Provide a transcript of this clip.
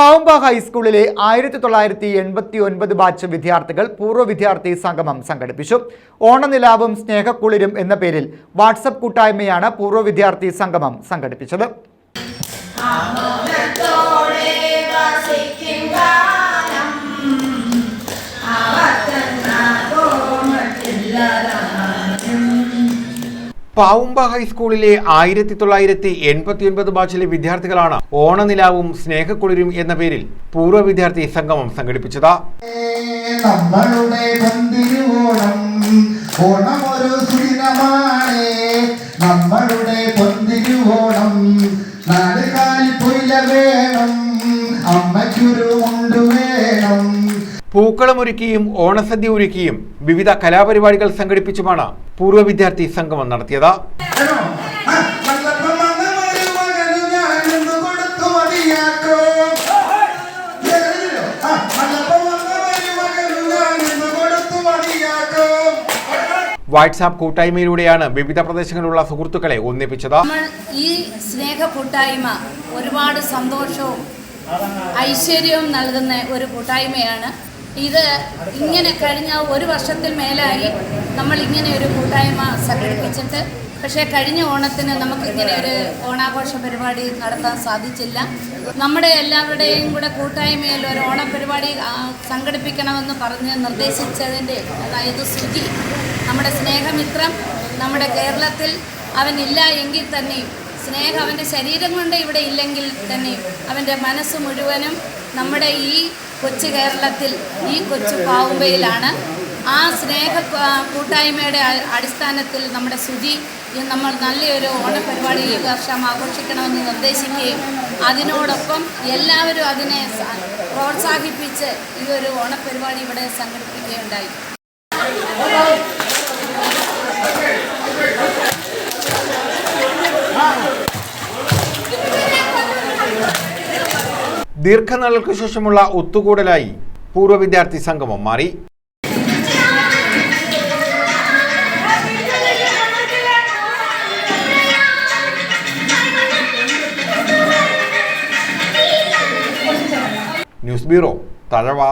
പാവുമ്പ ഹൈസ്കൂളിലെ ആയിരത്തി തൊള്ളായിരത്തി എൺപത്തി ഒൻപത് ബാച്ച് വിദ്യാർത്ഥികൾ പൂർവ വിദ്യാർത്ഥി സംഗമം സംഘടിപ്പിച്ചു. ഓണനിലാവും സ്നേഹക്കുളിരും എന്ന പേരിൽ വാട്സപ്പ് കൂട്ടായ്മയാണ് പൂർവ വിദ്യാർത്ഥി സംഗമം സംഘടിപ്പിച്ചത്. പാവുമ്പ ഹൈസ്കൂളിലെ ആയിരത്തി തൊള്ളായിരത്തി എൺപത്തി ഒൻപത് ബാച്ചിലെ വിദ്യാർത്ഥികളാണ് ഓണനിലാവും സ്നേഹക്കുളിരും എന്ന പേരിൽ പൂർവ വിദ്യാർത്ഥി സംഗമം സംഘടിപ്പിച്ചത്. അമ്മയ്ക്കൊരു ഉണ്ട് വേണം പൂക്കളമൊരുക്കിയും ഓണസദ്യ ഒരുക്കിയും വിവിധ കലാപരിപാടികൾ സംഘടിപ്പിച്ചുമാണ് പൂർവ വിദ്യാർത്ഥി സംഗമം നടത്തിയത്. വാട്സാപ്പ് കൂട്ടായ്മയിലൂടെയാണ് വിവിധ പ്രദേശങ്ങളിലുള്ള സുഹൃത്തുക്കളെ ഒന്നിപ്പിച്ചത് ഈ സ്നേഹ കൂട്ടായ്മ ഒരുപാട് സന്തോഷവും ഐശ്വര്യവും നൽകുന്ന ഒരു കൂട്ടായ്മയാണ് ഇത് ഇങ്ങനെ കഴിഞ്ഞ ഒരു വർഷത്തിൽ മേലായി നമ്മൾ ഇങ്ങനെ ഒരു കൂട്ടായ്മ സംഘടിപ്പിച്ചിട്ട് പക്ഷേ കഴിഞ്ഞ ഓണത്തിന് നമുക്ക് ഇങ്ങനെ ഒരു ഓണാഘോഷ പരിപാടി നടത്താൻ സാധിച്ചില്ല. നമ്മുടെ എല്ലാവരുടെയും കൂടെ കൂട്ടായ്മയിൽ ഒരു ഓണപരിപാടി പരിപാടി സംഘടിപ്പിക്കണമെന്ന് പറഞ്ഞ് നിർദ്ദേശിച്ചതിന്റെ അതായത് സുജി നമ്മുടെ സ്നേഹമിത്രം നമ്മുടെ കേരളത്തിൽ അവനില്ല എങ്കിൽ തന്നെയും സ്നേഹം അവന്റെ ശരീരം കൊണ്ട് ഇവിടെ ഇല്ലെങ്കിൽ തന്നെ അവന്റെ മനസ്സ് മുഴുവനും നമ്മുടെ ഈ കൊച്ചു കേരളത്തിൽ ഈ കൊച്ചു പാവുമ്പയിലാണ്. ആ സ്നേഹ കൂട്ടായ്മയുടെ അടിസ്ഥാനത്തിൽ നമ്മുടെ സുജി നമ്മൾ നല്ലൊരു ഓണപരിപാടി ഈ വർഷം ആഘോഷിക്കണമെന്ന് നിർദ്ദേശിക്കുകയും അതിനോടൊപ്പം എല്ലാവരും അതിനെ പ്രോത്സാഹിപ്പിച്ച് ഈ ഒരു ഓണപരിപാടി ഇവിടെ സംഘടിപ്പിക്കുകയുണ്ടായി. ദീർഘനാളുകൾക്ക് ശേഷമുള്ള ഒത്തുകൂടലായി പൂർവ വിദ്യാർത്ഥി സംഗമം മാറി. News bureau Thazhava.